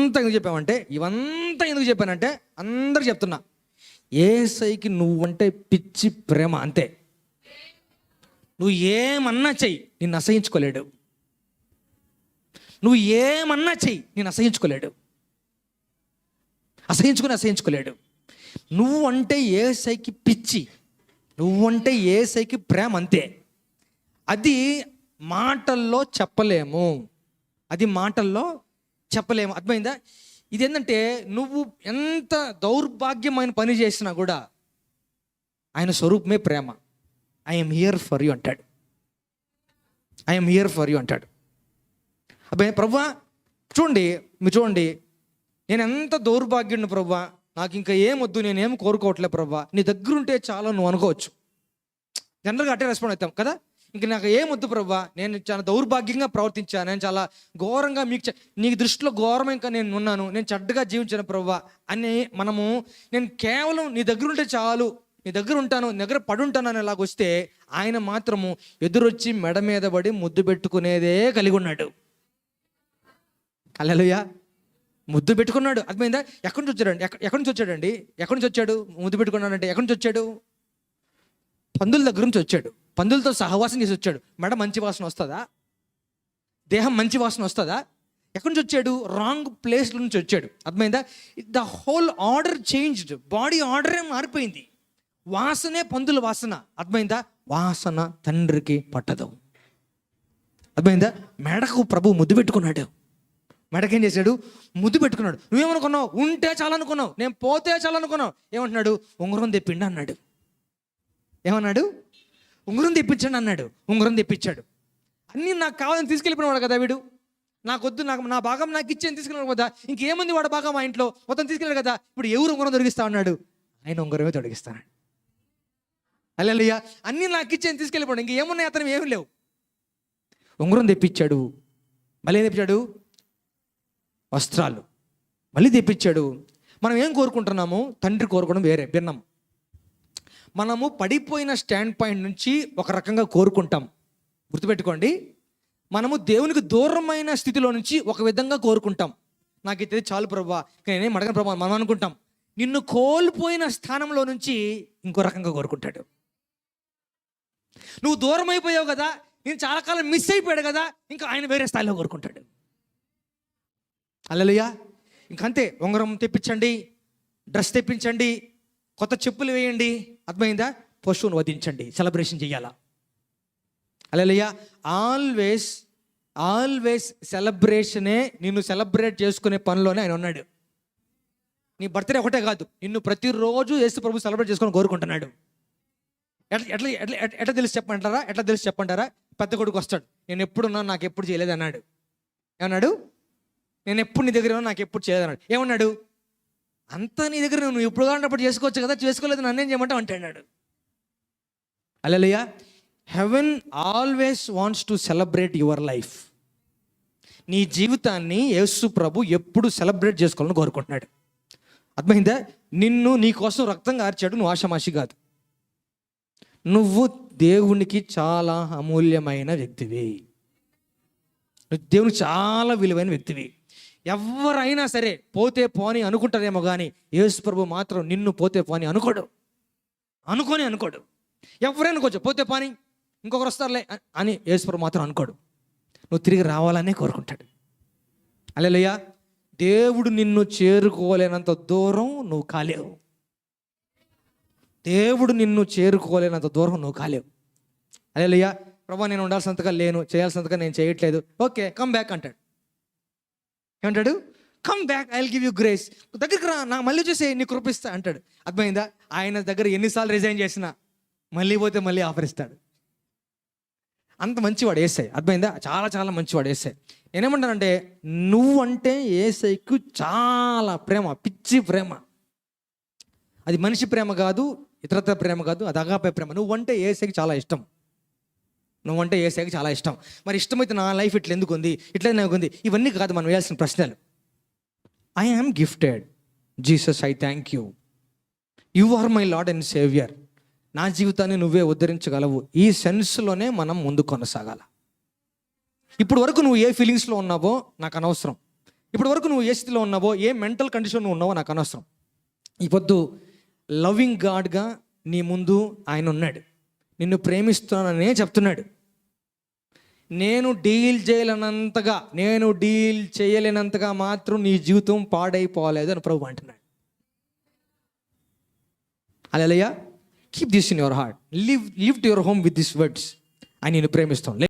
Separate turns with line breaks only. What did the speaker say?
ఇవంతా ఎందుకు చెప్పామంటే ఇవంతా ఎందుకు చెప్పానంటే అందరు చెప్తున్నా. ఏసైకి నువ్వంటే పిచ్చి ప్రేమ అంతే. నువ్వు ఏమన్నా చెయ్యి నిన్ను అసహించుకోలేడు. నువ్వు ఏమన్నా చెయ్యి నేను అసహించుకోలేడు. అసహించుకుని అసహించుకోలేడు. నువ్వు అంటే ఏసైకి పిచ్చి నువ్వంటే ఏసైకి ప్రేమ అంతే. అది మాటల్లో చెప్పలేము. అది మాటల్లో చెప్పలేము. అర్థమైందా? ఇది ఏంటంటే నువ్వు ఎంత దౌర్భాగ్యమైన పని చేసినా కూడా ఆయన స్వరూపమే ప్రేమ. ఐఎమ్ హియర్ ఫర్ యూ అంటాడు. ఐఎమ్ హియర్ ఫర్ యూ అంటాడు. అబ్బాయి ప్రభా చూడండి మీరు చూడండి. నేను ఎంత దౌర్భాగ్యుడిని ప్రభా నాకు ఇంకా ఏం వద్దు నేనేం కోరుకోవట్లే ప్రభా నీ దగ్గరుంటే చాలా నువ్వు అనుకోవచ్చు. జనరల్గా అట్టే రెస్పాండ్ అవుతాం కదా? ఇంక నాకు ఏమొద్దు ప్రభా? నేను చాలా దౌర్భాగ్యంగా ప్రవర్తించాను. నేను చాలా ఘోరంగా మీకు నీ నీకు దృష్టిలో ఘోరం ఇంకా నేను ఉన్నాను. నేను చెడ్డగా జీవించాను ప్రభా అని మనము నేను కేవలం నీ దగ్గర ఉంటే చాలు నీ దగ్గర ఉంటాను నీ దగ్గర పడి అని ఇలాగ వస్తే ఆయన మాత్రము ఎదురొచ్చి మెడ మీద పడి ముద్దు పెట్టుకునేదే కలిగి ఉన్నాడు అల్లెలుయా ముద్దు పెట్టుకున్నాడు. అర్థమైందా? ఎక్కడి నుంచి వచ్చాడండి? ఎక్క- ఎక్కడి నుంచి వచ్చాడండి? ఎక్కడి నుంచి వచ్చాడు? ముద్దు పెట్టుకున్నాడంటే ఎక్కడి నుంచి వచ్చాడు? పందుల దగ్గర నుంచి వచ్చాడు. పందులతో సహవాసం చేసి వచ్చాడు. మెడ మంచి వాసన వస్తుందా? దేహం మంచి వాసన వస్తుందా? ఎక్కడి నుంచి వచ్చాడు? రాంగ్ ప్లేస్ నుంచి వచ్చాడు. అర్థమైందా? The whole order changed. Body ఆర్డరే మారిపోయింది. వాసనే పందుల వాసన. అర్థమైందా? వాసన తండ్రికి పట్టదు. అర్థమైందా? మెడకు ప్రభు ముద్దు పెట్టుకున్నాడు. మెడకేం చేశాడు? ముద్దు పెట్టుకున్నాడు. నువ్వేమనుకున్నావు? ఉంటే చాలనుకున్నావు. నేను పోతే చాలనుకున్నావు. ఏమంటున్నాడు? ఉంగరం తెప్పిండి అన్నాడు. ఏమన్నాడు? ఉంగరం తెప్పించండి అన్నాడు. ఉంగరం తెప్పించాడు. అన్నీ నాకు కావాలని తీసుకెళ్ళిపోయినాడు కదా వీడు. నాకొద్దు నాకు నా భాగం నాకు ఇచ్చేది తీసుకున్నాడు కదా. ఇంకేముంది వాడు భాగం మా ఇంట్లో? మొత్తం తీసుకెళ్ళాడు కదా. ఇప్పుడు ఎవరు ఉంగరం తొలగిస్తా ఉన్నాడు ఆయన ఉంగరమే తొలగిస్తాడు అల్లెలుయ్య అన్నీ నాకు ఇచ్చేది తీసుకెళ్ళిపోయాడు. ఇంకేమున్నాయి అతను ఏమి లేవు. ఉంగరం తెప్పించాడు. మళ్ళీ తెప్పించాడు? వస్త్రాలు. మళ్ళీ తెప్పించాడు. మనం ఏం కోరుకుంటున్నాము? తండ్రి కోరుకోవడం వేరే భిన్నం. మనము పడిపోయిన స్టాండ్ పాయింట్ నుంచి ఒక రకంగా కోరుకుంటాం. గుర్తుపెట్టుకోండి. మనము దేవునికి దూరమైన స్థితిలో నుంచి ఒక విధంగా కోరుకుంటాం. నాకు ఇది చాలు ప్రభా. ఇంకా నేనేం అడగను ప్రభా. మనం అనుకుంటాం. నిన్ను కోల్పోయిన స్థానంలో నుంచి ఇంకో రకంగా కోరుకుంటాడు. నువ్వు దూరం అయిపోయావు కదా. నేను చాలా కాలం మిస్ అయిపోయాడు కదా. ఇంకా ఆయన వేరే స్థాయిలో కోరుకుంటాడు. అల్లలుయా ఇంకంతే. ఉంగరం తెప్పించండి. డ్రెస్ తెప్పించండి. కొత్త చెప్పులు వేయండి. అర్థమైందా? పశువును వధించండి సెలబ్రేషన్ చేయాలా? అల్లెలుయా ఆల్వేస్ ఆల్వేస్ సెలబ్రేషనే నిన్ను సెలబ్రేట్ చేసుకునే పనిలోనే ఆయన ఉన్నాడు. నీ బర్త్డే ఒకటే కాదు నిన్ను ప్రతిరోజు యేసు ప్రభు సెలబ్రేట్ చేసుకొని కోరుకుంటున్నాడు. ఎట్లా ఎట్లా ఎట్లా ఎట్లా- తెలిసి చెప్పంటారా ఎట్లా తెలిసి చెప్పంటారా పెద్ద కొడుకు వస్తాడు. నేను ఎప్పుడున్నా నాకు ఎప్పుడు చేయలేదు అన్నాడు ఏమన్నాడు? నేను ఎప్పుడు నీ దగ్గర నాకు ఎప్పుడు చేయలేదు అన్నాడు ఏమన్నాడు? అంతా నీ దగ్గర నువ్వు ఎప్పుడు కావాలన్నప్పుడు చేసుకోవచ్చు కదా చేసుకోలేదు నన్నేం చేయమంటావు అంటాడు అన్నాడు heaven always wants to celebrate your life నీ జీవితాన్ని యేసు ప్రభు ఎప్పుడు సెలబ్రేట్ చేసుకోవాలని కోరుకుంటున్నాడు. అర్థమైందా? నిన్ను నీ కోసం రక్తంగా ఆర్చాడు నువ్వు ఆషమాషి కాదు. నువ్వు దేవునికి చాలా అమూల్యమైన వ్యక్తివి. నువ్వు దేవునికి చాలా విలువైన వ్యక్తివి. ఎవరైనా సరే పోతే పోని అనుకుంటారేమో కానీ యేసు ప్రభు మాత్రం నిన్ను పోతే పోని అనుకోడు. అనుకోని అనుకోడు. ఎవరైనా అనుకోవచ్చు పోతే పోని ఇంకొకరు వస్తారులే అని యేసు ప్రభు మాత్రం అనుకోడు. నువ్వు తిరిగి రావాలనే కోరుకుంటాడు. అలెలుయ్యా దేవుడు నిన్ను చేరుకోలేనంత దూరం నువ్వు కాలేవు. దేవుడు నిన్ను చేరుకోలేనంత దూరం నువ్వు కాలేవు. అలెలుయ్యా ప్రభా నేను ఉండాల్సినంతగా లేను చేయాల్సినంతగా నేను చేయట్లేదు. ఓకే కమ్ బ్యాక్ అంటాడు. ఏమంటాడు? Come back I will give you grace దగ్గరికి రా నా మళ్ళీ చూసి నీ కృపిస్తా అంటాడు. అర్థమైందా? ఆయన దగ్గర ఎన్నిసార్లు రిజైన్ చేసినా మళ్ళీ పోతే మళ్ళీ ఆఫర్ ఇస్తాడు. అంత మంచివాడు ఏసై. అర్థమైందా? చాలా చాలా మంచివాడు ఏసై. నేనేమంటానంటే నువ్వంటే ఏసైకు చాలా ప్రేమ పిచ్చి ప్రేమ. అది మనిషి ప్రేమ కాదు ఇతరత్ర ప్రేమ కాదు అది అగాపే ప్రేమ. నువ్వంటే ఏసైకి చాలా ఇష్టం. నువ్వంటే ఏసైకి చాలా ఇష్టం. మరి ఇష్టమైతే నా లైఫ్ ఇట్లా ఎందుకు ఉంది? ఇట్లా నాకు ఉంది? ఇవన్నీ కాదు మనం వేయాల్సిన ప్రశ్నలు. I am gifted Jesus I thank you you are my lord and saviour నా జీవితాన్ని నువ్వే ఉద్ధరించగలవు. ఈ సెన్స్లోనే మనం ముందు కొనసాగాల. ఇప్పుడు వరకు నువ్వు ఏ ఫీలింగ్స్లో ఉన్నావో నాకు అనవసరం. ఇప్పటి వరకు నువ్వు ఏ స్థితిలో ఉన్నావో ఏ మెంటల్ కండిషన్ నువ్వు ఉన్నావో నాకు అనవసరం. ఈ పొద్దు లవింగ్ గాడ్గా నీ ముందు ఆయన ఉన్నాడు. నిన్ను ప్రేమిస్తున్నాననే చెప్తున్నాడు. నేను డీల్ చేయలేనంతగా నేను డీల్ చేయలేనంతగా మాత్రం నీ జీవితం పాడైపోలేదు అని ప్రభు అంటున్నాడు. Alleluia keep this in your heart live live to your home with this words అని నేను ప్రేమిస్తాను